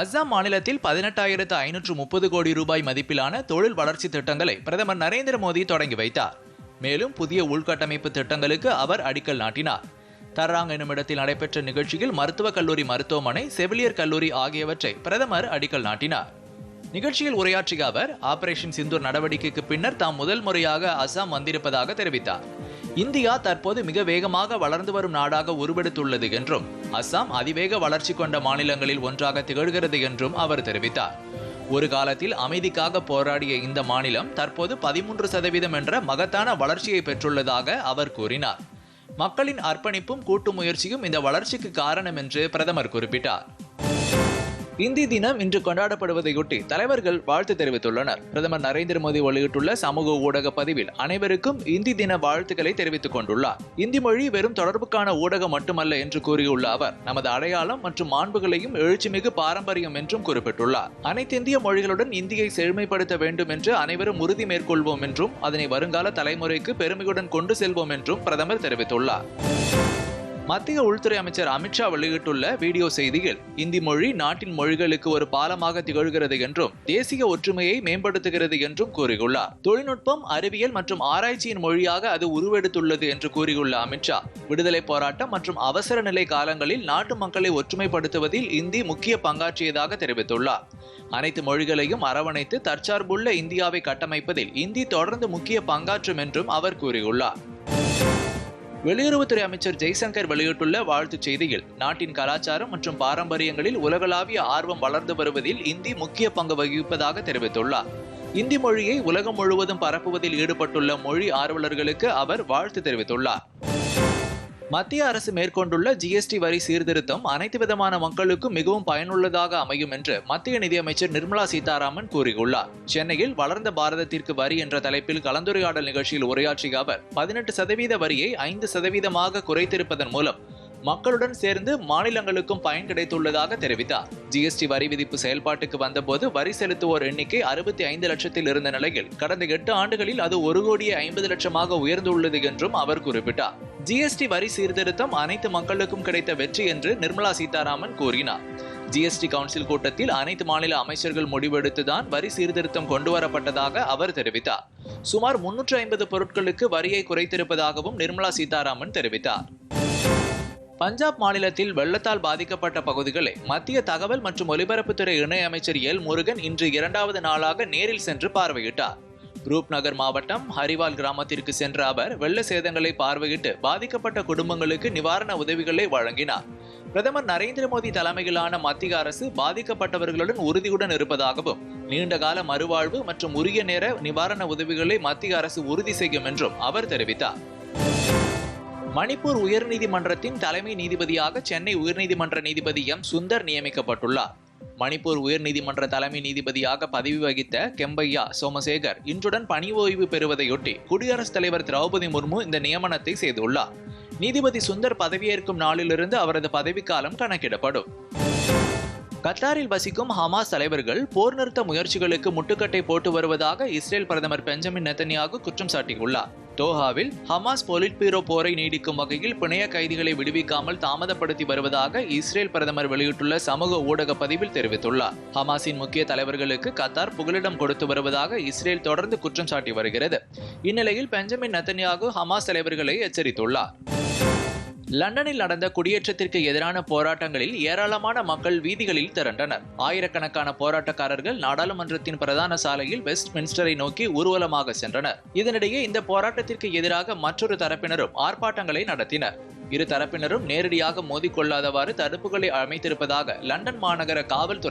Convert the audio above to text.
அஸ்ஸாம் மாநிலத்தில் பதினெட்டாயிரத்து ஐநூற்று முப்பது கோடி ரூபாய் மதிப்பிலான தொழில் வளர்ச்சி திட்டங்களை பிரதமர் நரேந்திர மோடி தொடங்கி வைத்தார். மேலும் புதிய உள்கட்டமைப்பு திட்டங்களுக்கு அவர் அடிக்கல் நாட்டினார். தர்ராங் என்னுமிடத்தில் நடைபெற்ற நிகழ்ச்சியில் மருத்துவக் கல்லூரி மருத்துவமனை செவிலியர் கல்லூரி ஆகியவற்றை பிரதமர் அடிக்கல் நாட்டினார். நிகழ்ச்சியில் உரையாற்றிய அவர் ஆபரேஷன் சிந்தூர் நடவடிக்கைக்கு பின்னர் தாம் முதல் முறையாக அஸ்ஸாம் வந்திருப்பதாக தெரிவித்தார். இந்தியா தற்போது மிக வேகமாக வளர்ந்து வரும் நாடாக உருவெடுத்துள்ளது என்றும் அஸ்ஸாம் அதிவேக வளர்ச்சி கொண்ட மாநிலங்களில் ஒன்றாக திகழ்கிறது என்றும் அவர் தெரிவித்தார். ஒரு காலத்தில் அமைதிக்காக போராடிய இந்த மாநிலம் தற்போது பதிமூன்று சதவீதம் என்ற மகத்தான வளர்ச்சியை பெற்றுள்ளதாக அவர் கூறினார். மக்களின் அர்ப்பணிப்பும் கூட்டு முயற்சியும் இந்த வளர்ச்சிக்கு காரணம் என்று பிரதமர் குறிப்பிட்டார். இந்தி தினம் இன்று கொண்டாடப்படுவதையொட்டி தலைவர்கள் வாழ்த்து தெரிவித்துள்ளனர். பிரதமர் நரேந்திர மோடி வெளியிட்டுள்ள சமூக ஊடக பதிவில் அனைவருக்கும் இந்தி தின வாழ்த்துக்களை தெரிவித்துக் கொண்டுள்ளார். இந்தி மொழி வெறும் தொடர்புக்கான ஊடகம் மட்டுமல்ல என்று கூறியுள்ள அவர் நமது அடையாளம் மற்றும் மாண்புகளையும் எழுச்சிமிகு பாரம்பரியம் என்றும் குறிப்பிட்டுள்ளார். அனைத்து இந்திய மொழிகளுடன் இந்தியை செழுமைப்படுத்த வேண்டும் என்று அனைவரும் உறுதி மேற்கொள்வோம் என்றும் அதனை வருங்கால தலைமுறைக்கு பெருமையுடன் கொண்டு செல்வோம் என்றும் பிரதமர் தெரிவித்துள்ளார். மத்திய உள்துறை அமைச்சர் அமித்ஷா வெளியிட்டுள்ள வீடியோ செய்தியில் இந்தி மொழி நாட்டின் மொழிகளுக்கு ஒரு பாலமாக திகழ்கிறது என்றும் தேசிய ஒற்றுமையை மேம்படுத்துகிறது என்றும் கூறியுள்ளார். தொழில்நுட்பம் அறிவியல் மற்றும் ஆராய்ச்சியின் மொழியாக அது உருவெடுத்துள்ளது என்று கூறியுள்ள அமித்ஷா விடுதலை போராட்டம் மற்றும் அவசர நிலை காலங்களில் நாட்டு மக்களை ஒற்றுமைப்படுத்துவதில் இந்தி முக்கிய பங்காற்றியதாக தெரிவித்துள்ளார். அனைத்து மொழிகளையும் அரவணைத்து தற்சார்புள்ள இந்தியாவை கட்டமைப்பதில் இந்தி தொடர்ந்து முக்கிய பங்காற்றும் என்றும் அவர் கூறியுள்ளார். வெளியுறவுத்துறை அமைச்சர் ஜெய்சங்கர் வெளியிட்டுள்ள வாழ்த்துச் செய்தியில் நாட்டின் கலாச்சாரம் மற்றும் பாரம்பரியங்களில் உலகளாவிய ஆர்வம் வளர்ந்து வருவதில் இந்தி முக்கிய பங்கு வகிப்பதாக தெரிவித்துள்ளார். இந்தி மொழியை உலகம் முழுவதும் பரப்புவதில் ஈடுபட்டுள்ள மொழி ஆர்வலர்களுக்கு அவர் வாழ்த்து தெரிவித்துள்ளார். மத்திய அரசு மேற்கொண்டுள்ள ஜிஎஸ்டி வரி சீர்திருத்தம் அனைத்து விதமான மக்களுக்கும் மிகவும் பயனுள்ளதாக அமையும் என்று மத்திய நிதியமைச்சர் நிர்மலா சீதாராமன் கூறியுள்ளார். சென்னையில் வளர்ந்த பாரதத்திற்கு வரி என்ற தலைப்பில் கலந்துரையாடல் நிகழ்ச்சியில் உரையாற்றிய அவர் பதினெட்டு சதவீத வரியை ஐந்து சதவீதமாக குறைத்திருப்பதன் மூலம் மக்களுடன் சேர்ந்து மாநிலங்களுக்கும் பயன் கிடைத்துள்ளதாக தெரிவித்தார். ஜிஎஸ்டி வரி விதிப்பு செயல்பாட்டுக்கு வந்தபோது வரி செலுத்துவோர் எண்ணிக்கை அறுபத்தி ஐந்து லட்சத்தில் இருந்த நிலையில் கடந்த எட்டு ஆண்டுகளில் அது ஒரு கோடியே ஐம்பது லட்சமாக உயர்ந்துள்ளது என்றும் அவர் குறிப்பிட்டார். ஜிஎஸ்டி வரி சீர்திருத்தம் அனைத்து மக்களுக்கும் கிடைத்த வெற்றி என்று நிர்மலா சீதாராமன் கூறினார். ஜிஎஸ்டி கவுன்சில் கூட்டத்தில் அனைத்து மாநில அமைச்சர்கள் முடிவெடுத்துதான் வரி சீர்திருத்தம் கொண்டுவரப்பட்டதாக அவர் தெரிவித்தார். சுமார் முன்னூற்று ஐம்பது பொருட்களுக்கு வரியை குறைத்திருப்பதாகவும் நிர்மலா சீதாராமன் தெரிவித்தார். பஞ்சாப் மாநிலத்தில் வெள்ளத்தால் பாதிக்கப்பட்ட பகுதிகளை மத்திய தகவல் மற்றும் ஒலிபரப்புத்துறை இணையமைச்சர் எல் முருகன் இன்று இரண்டாவது நாளாக நேரில் சென்று பார்வையிட்டார். ரூப்நகர் மாவட்டம் ஹரிவால் கிராமத்திற்கு சென்ற அவர் வெள்ள சேதங்களை பார்வையிட்டு பாதிக்கப்பட்ட குடும்பங்களுக்கு நிவாரண உதவிகளை வழங்கினார். பிரதமர் நரேந்திர மோடி தலைமையிலான மத்திய அரசு பாதிக்கப்பட்டவர்களுடன் உறுதியுடன் இருப்பதாகவும் நீண்டகால மறுவாழ்வு மற்றும் உரிய நேர நிவாரண உதவிகளை மத்திய அரசு உறுதி செய்யும் என்றும் அவர் தெரிவித்தார். மணிப்பூர் உயர்நீதிமன்றத்தின் தலைமை நீதிபதியாக சென்னை உயர்நீதிமன்ற நீதிபதி எம். சுந்தர் நியமிக்கப்பட்டுள்ளார். மணிப்பூர் உயர்நீதிமன்ற தலைமை நீதிபதியாக பதவி வகித்த கெம்பையா சோமசேகர் இன்றுடன் பணி ஓய்வு பெறுவதையொட்டி குடியரசுத் தலைவர் திரௌபதி முர்மு இந்த நியமனத்தை செய்துள்ளார். நீதிபதி சுந்தர் பதவியேற்கும் நாளிலிருந்து அவரது பதவிக்காலம் கணக்கிடப்படும். கத்தாரில் வசிக்கும் ஹமாஸ் தலைவர்கள் போர் நிறுத்த முயற்சிகளுக்கு முட்டுக்கட்டை போட்டு வருவதாக இஸ்ரேல் பிரதமர் பெஞ்சமின் நெத்தனியாக குற்றம் சாட்டியுள்ளார். தோஹாவில் ஹமாஸ் பொலிட் பீரோ போரை நீடிக்கும் வகையில் பிணைய கைதிகளை விடுவிக்காமல் தாமதப்படுத்தி வருவதாக இஸ்ரேல் பிரதமர் வெளியிட்டுள்ள சமூக ஊடக பதிவில் தெரிவித்துள்ளார். ஹமாஸின் முக்கிய தலைவர்களுக்கு கத்தார் புகலிடம் கொடுத்து வருவதாக இஸ்ரேல் தொடர்ந்து குற்றம் சாட்டி வருகிறது. இந்நிலையில் பெஞ்சமின் நத்தன்யாகு ஹமாஸ் தலைவர்களை எச்சரித்துள்ளார். லண்டனில் நடந்த குடியேற்றத்திற்கு எதிரான போராட்டங்களில் ஏராளமான மக்கள் வீதிகளில் திரண்டனர். ஆயிரக்கணக்கான போராட்டக்காரர்கள் நாடாளுமன்றத்தின் பிரதான சாலையில் வெஸ்ட் மின்ஸ்டரை நோக்கி ஊர்வலமாக சென்றனர். இதனிடையே இந்த போராட்டத்திற்கு எதிராக மற்றொரு தரப்பினரும் ஆர்ப்பாட்டங்களை நடத்தினர். இரு தரப்பினரும் நேரடியாக மோதிக்கொள்ளாதவாறு தடுப்புகளை அமைத்திருப்பதாக லண்டன் மாநகர காவல்துறை